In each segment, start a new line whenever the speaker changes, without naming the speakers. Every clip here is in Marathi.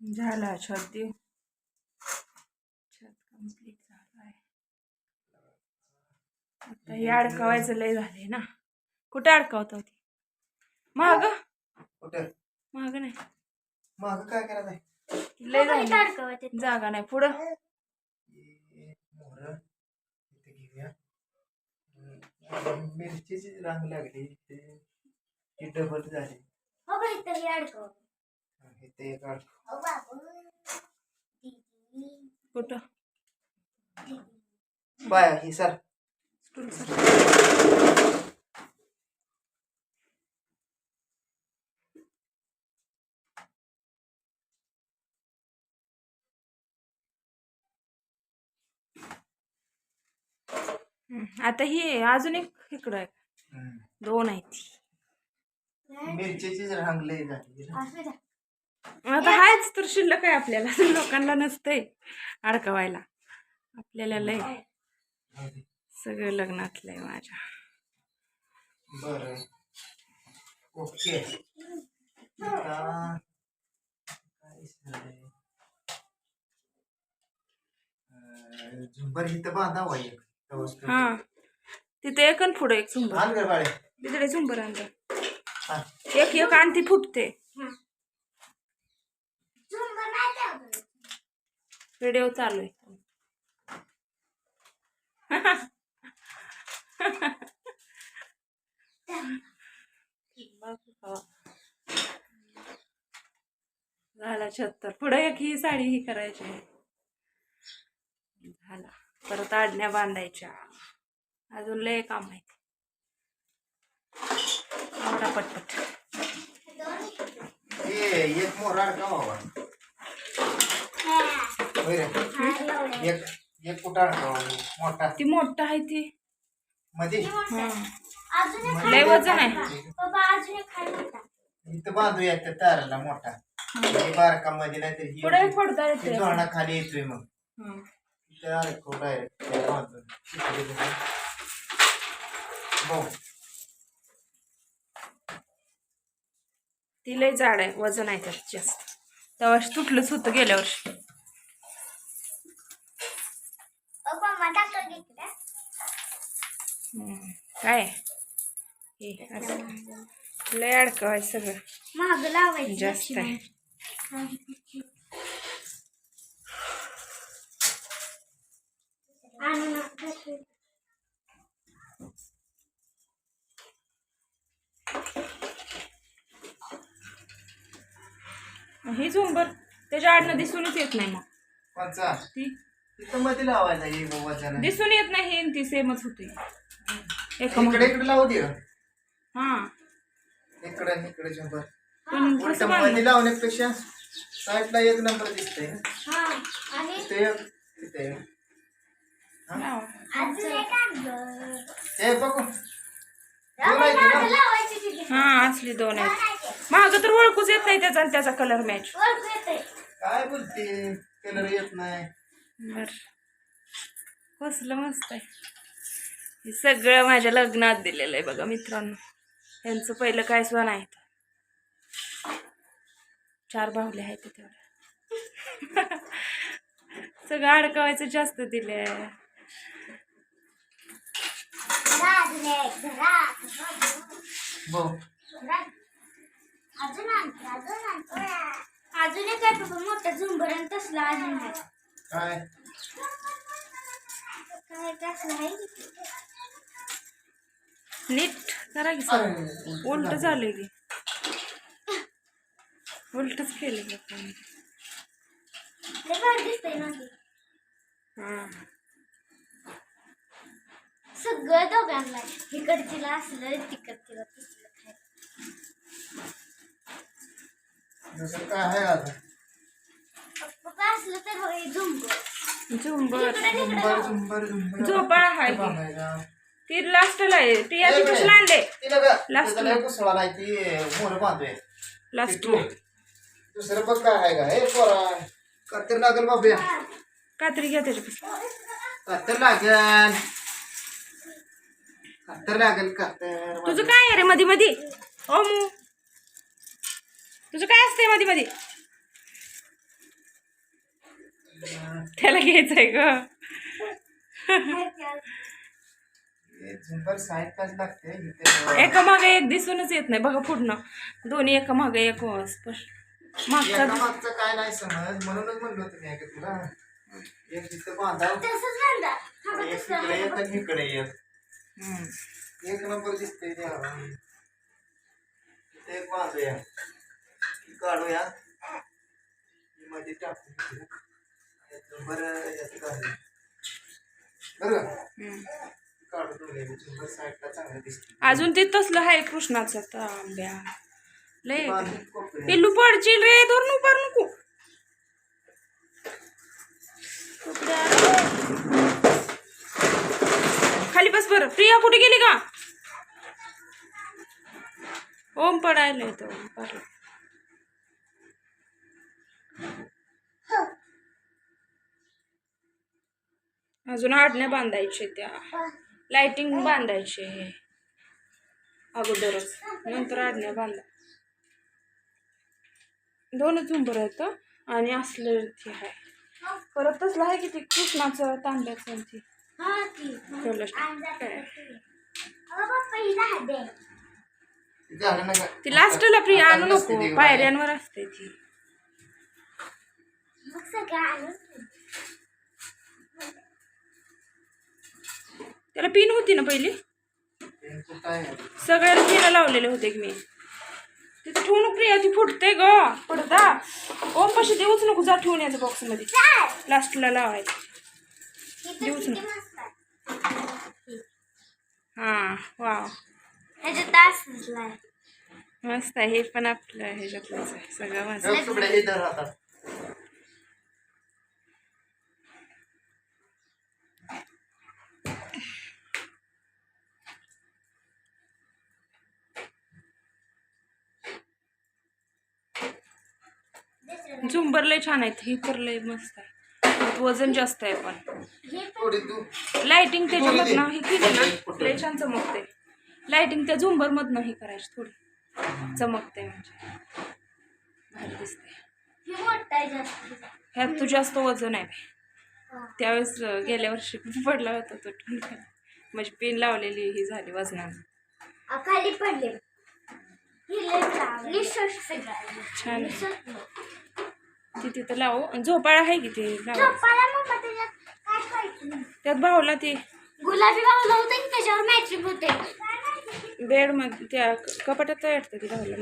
झाला छत देऊ छत कंप्लीट झालं आहे आता हे अडकवायचं लय झालंय ना. कुठे अडकावत होती? माग?
कुठं?
माग नाही.
माग काय करायचं
लय झालं जागा नाही. पुढं?
मिरचीची रांग लागली. ते ती डबल झाली. इथे एक
कुठं?
बाय ही सर.
आता ही आहे. अजून एक इकडं आहे. दोन आहेत
मिरचीचीच रांग लय झाली.
आता हायच तर शिल्लक आहे आपल्याला. लोकांना नसतंय अडकवायला. आपल्याला लय सगळं लग्नातलंय माझ्या.
बर. ओके. झुंबर इथं बांधावा एक. व्यवस्थित.
हा. तिथे एक आणि पुढे एक झुंबर.
आण गं बाळे
तिकडे झुंबर आणलं
आण.
एक एक आणि ती फुटते. व्हिडिओ चालू आहे. झाला छत्तर पुढे एक ही साडी ही करायची आहे. झाला. परत आडण्या बांधायच्या. अजून लय काम आहे आवडा पटपट.
एक मोहरा एक एक मोठा.
ती मोठं आहे ती.
मध्ये.
लय वजन आहे.
इथं बांधूया त्या ताराला मोठा. हे बारका मध्ये नाहीतर ही
पुढे पडता
ही
येते
खाली येतोय मग.
हं.
हो
ती लय जाड आहे वजन आहे त्यात जास्त. तेव्हा तुटलंच होतं गेल्या वर्षी. काय? हे असं. लय अडकव आहे सगळं.
महाग लावायची
जास्त आहे. ही झुंबर त्याच्या आडनं दिसूनच येत नाही मग. ती?
इथं मध्ये लावायला ये
दिसून येत नाही ती सेमच होती.
इकडे इकडे लावू दे.
हा.
इकडे इकडे शंभर.
पण
उलट
कसं
मध्ये
बांधलं?
लावण्यापेक्षा साईडला एक नंबर
हा आणलं.
हे बघू.
हा असली दोन आहेत. महाग तर ओळखूच येत नाही त्याचा आणि त्याचा कलर मॅच.
काय बोलते? कलर येत नाही.
बर. कसलं मस्त आहे. हे सगळं माझ्या लग्नात दिलेलं आहे बघा मित्रांनो. त्यांचं पहिलं काय सण आहे चार बाहुले आहेत तेवढ्या सगळं अडकवायचं जास्त दिले
अजून एक.
बघ
मोठं झुंबर आणि तसलं अजून
काय?
काय तसलं आहे?
नीट करा की सर उलट झाले की उलटच केले की आपण. हा.
सगळं दोघांना. इकडचीला असलं तिकडचीला तसलं
काय आहे आता
पप्पा असलं तर बघ हे झुंबर.
झुंबर
झुंबर झुंबर.
झोपाळा आहे. ती. लास्टला आहे. ती आधी
ए,
कशी आणले?
तिला का?
Last
त्याचा लय कुसळा नाही ती मोर बांधूया
लास्टला
दुसरं बघ काय आहे का? हे पोरा कत्तर लागेल बाबूया
कात्री घ्या त्याच्यापासून
कत्तर लागेल. कत्तर
तुझं काय आहे रे मधी मधी? ओ मू. तुझं काय असतंय मधी मधी? त्याला घ्यायचंय ग.
साईडलाच लागते इथे.
एका मागे एक दिसूनच येत नाही बघा पुढनं दोन्ही एका मागे एक स्पष्ट. मागचा
एका मागचं काय नाही समज म्हणूनच म्हणलो होतो मी ऐका तुला. एक तिथं बांधाव
तसंच बांधा. हा बघ
एक
तसं
इकडे एक आणि इकडे एक
हम्म.
एक नंबर दिसतंय ते हवा. इथे एक बांधूया. ही काढूया. ही मध्ये टाकू बरं याचं काढूया. बरं का?
हम्म. अजून ते तसलं आहे कृष्णाचा तांब्या लय. पिल्लू पडशील रे धरून उभार नको. खाली बस बरं. प्रिया कुठे गेली का ओम पडायला तो ओम पडला. अजून आडण्या बांधायचे त्या. लाइटिंग बांधायचे अगोदरच. नंतर आडण्या बांधा. दोनच आहेत हं. आणि असलं ते आहे. परत तसलं आहे की ते कृष्णाचं तांब्याचं ते.
हा ती ही
लास्टला प्रिया आणू नको.
ती
पायऱ्यांवर असते ती. त्याला पिन होती ना पहिली? सगळ्याला पिनं लावलेले होते की मी. तिथं ठेवू नको प्रिया ती फुटते ग पडदा. ओम पशी देऊच नको जा ठेवून याचं बॉक्समध्ये.
चाल
लास्टला लावायचं.
ही
देऊच
किती
ना.
मस्त आहे.
हा वाव.
ह्याच्यात तास असलाय
मस्त आहे हे पण आपलं ह्याच्यातलंच आहे सगळं मस्त
गप तुकडे इथं राहतात
दुसरं
झुंबर लय छान आहेत. ही तर लय मस्त आहे. वजन जास्त आहे पण.
हे
लाइटिंग त्याच्यामधनं. ही केली ना. लय छान चमकते. लाइटिंग त्या झुंबर मधनं ही करायची थोडी. चमकते म्हणजे. भारी दिसते.
हे मोठं आहे जास्त
ह्यात तू जास्त वजन आहे. त्यावेळेस गेल्या वर्षी पडला होता तो. म्हणजे पिन लावलेली ही झाली वजनानं.
खाली पडले.
छान. ती तिथं लावू. आणि झोपाळा आहे की ते लाव? त्यात भावला ते.
गुलाबी बाहुला होता की त्याच्यावर मॅचिंग होते?
बेडमध्ये त्या कपाटात वाटतं ती भावला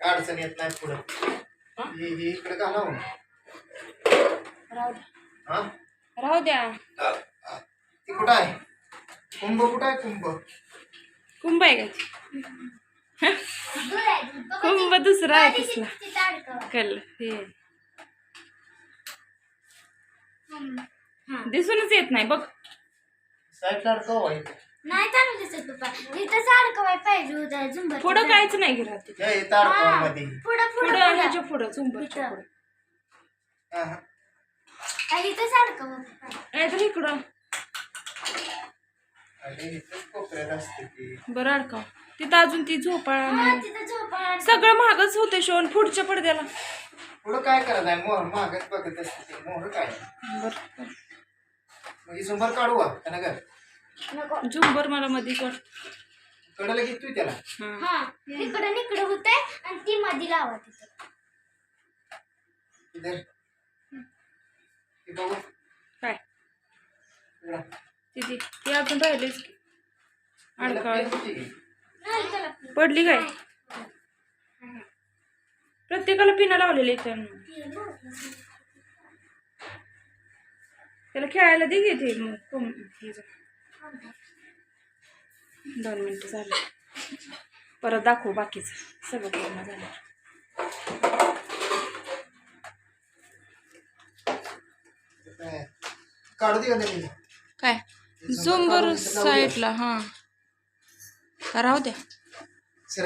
काय अडचण येत नाही पुढं.
राहू द्या.
हा?
राहू द्या.
ती कुठं आहे? कुंभ कुठं आहे कुंभ?
कुंभ आहे का कुंभ दुसरा आहे कसला. कल हे.
हम्म. हा.
दिसूनच येत नाही बघ.
नाही दिसत पप्पा. पाहिजे झुंबर
पुढं काहीच नाही.
हे मध्ये.
पुढं पुढं
पुढं ह्याच्या झुंबरच्या इकडं. बरं अडकाव. तिथं अजून ती झोपाळा नाही.
तिथं
सगळं महागच होते शोन पुढच्या पडद्याला.
पुढं काय करत आहे? मोहर मागत बघत असते ते. मोहर काय?
बरं.
मग ही झुंबर काढू का? का नगर?
झुंबर मला मध्येच वाटत
कडेला घेतोय त्याला.
हा.
हा इकडं इकडं होतंय आणि ती मध्ये लावा तिथं.
इधर. हे बघू.
काय?
इकडं.
तिथे ती अजून राहिलीच की. अडकाळ.
होती. की?
पडली काय? प्रत्येकाला पिना लावलेली आहेत त्यानं. त्याला खेळायला दे घे ते मग. दोन मिनिटं झाले. परत दाखवू बाकीचं. सगळं पूर्ण झालं.
काय?
झुंबर साईडला हां. राहू द्या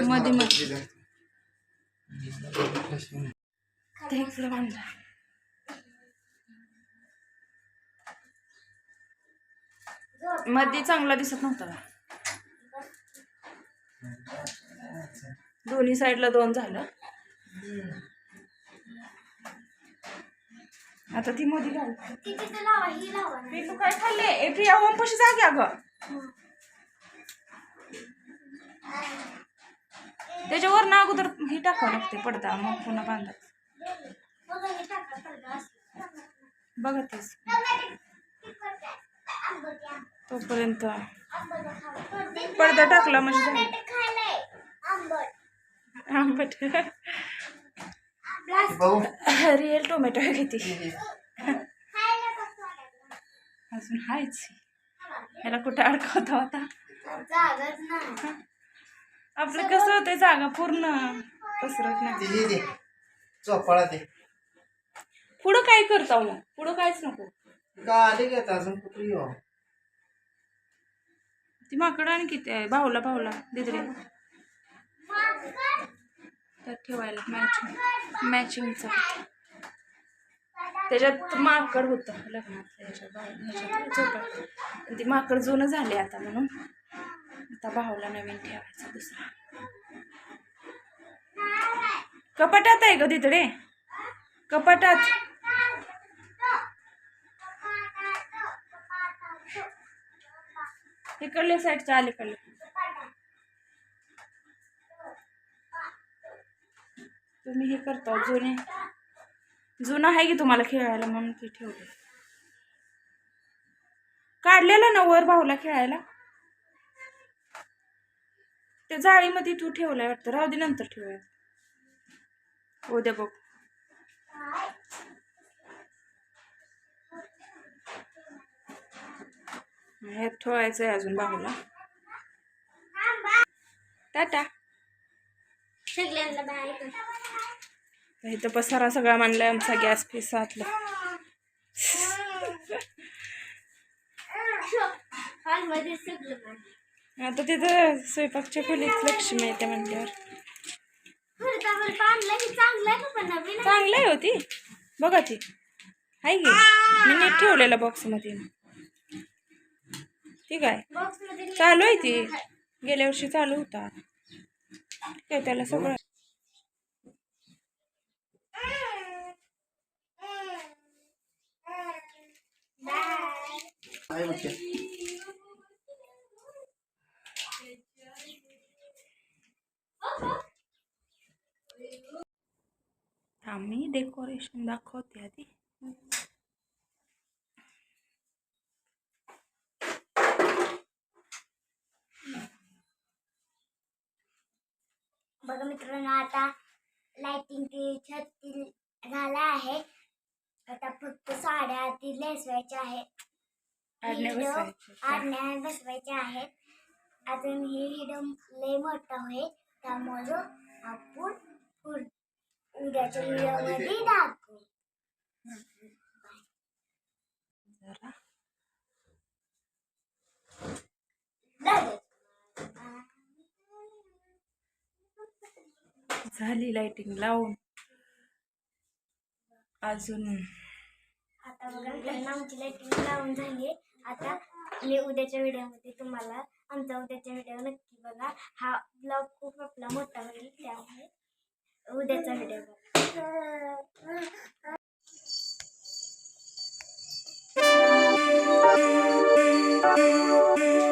मध्ये- मध्ये. मध्ये चांगला दिसत नव्हता. का दोन्ही साईडला दोन झालं. आता ती मध्ये घाल.
ही
काय खाल्ले प्रिया ओम पशी जागे अगं. त्याच्यावर ना अगोदर हे टाकावं लागते पडदा मग पुन्हा बांधायचं.
बघतेस.
तोपर्यंत पडदा टाकला म्हणजे
आंबट.
रिअल टोमॅटो आहे किती अजून हायच. ह्याला कुठं अडकवता होता
नाही.
आपलं कसं होतंय जागा पूर्ण. पसरत नाही.
हे दे चोपाळा दे.
पुढं काय करता मग? पुढं कायच नको.
गाडी घेत अजून कुठे येऊ
ती माकडं आणि किती आहे? भाऊला भाऊला. दिदरे. त्यात ठेवायला मॅचिंग मॅचिंगचं त्याच्यात माकड होतं. लग्नात. भाऊ- ह्याच्यात. पण ती माकड जुनं झाले आता म्हणून. आता भाऊला नवीन ठेवायचा दुसरा. कपाटात आहे ग तिकडे. कपाटात. इकडल्या साईडच्या अलीकडले तुम्ही हे करतो जुने. जुनं आहे की तुम्हाला खेळायला म्हणून ते ठेवले काढलेलं ना वर भाऊला खेळायला? त्या जाळीमध्ये तू ठेवलाय वाटतं. राहू दे नंतर ठेवूया उद्या बघ. हे ठेवायचं आहे अजून बाहूला. टाटा. तर इथं पसारा सगळा मांडलाय आमचा गॅस पिसातला
हॉलमध्ये सगळं
आता तिथं स्वयंपाकच्या खोलीत लक्ष्मी येते म्हटल्यावर
चांगलं आहे
होती बघा ती. आहे की? मी नीट ठेवलेला बॉक्समध्ये ठीक आहे चालू आहे ती. गेल्या वर्षी चालू होता. ठीक आहे त्याला सगळं
बघ ते.
आम्ही डेकोरेशन दाखवते आधी
बघा मित्रांनो आता लाइटिंग छत झाला आहे. आता फक्त साड्या ती नेसवायच्या आहेत.
आडण्या बसवायच्या.
आहेत. अजून ही हिडम लय मोठा होईल त्यामुळं आपण उद्याच्या व्हिडिओमध्ये दाखवू.
जरा
लगेच.
झाली लाइटिंग लावून. अजून.
आता बघा आमची लाइटिंग लावून झाली आता मी उद्याच्या व्हिडिओमध्ये तुम्हाला आमचा उद्याच्या व्हिडिओ नक्की बघा. हा ब्लॉग खूप आपला मोठा होईल त्यामुळे. Oh, that's a Thank you.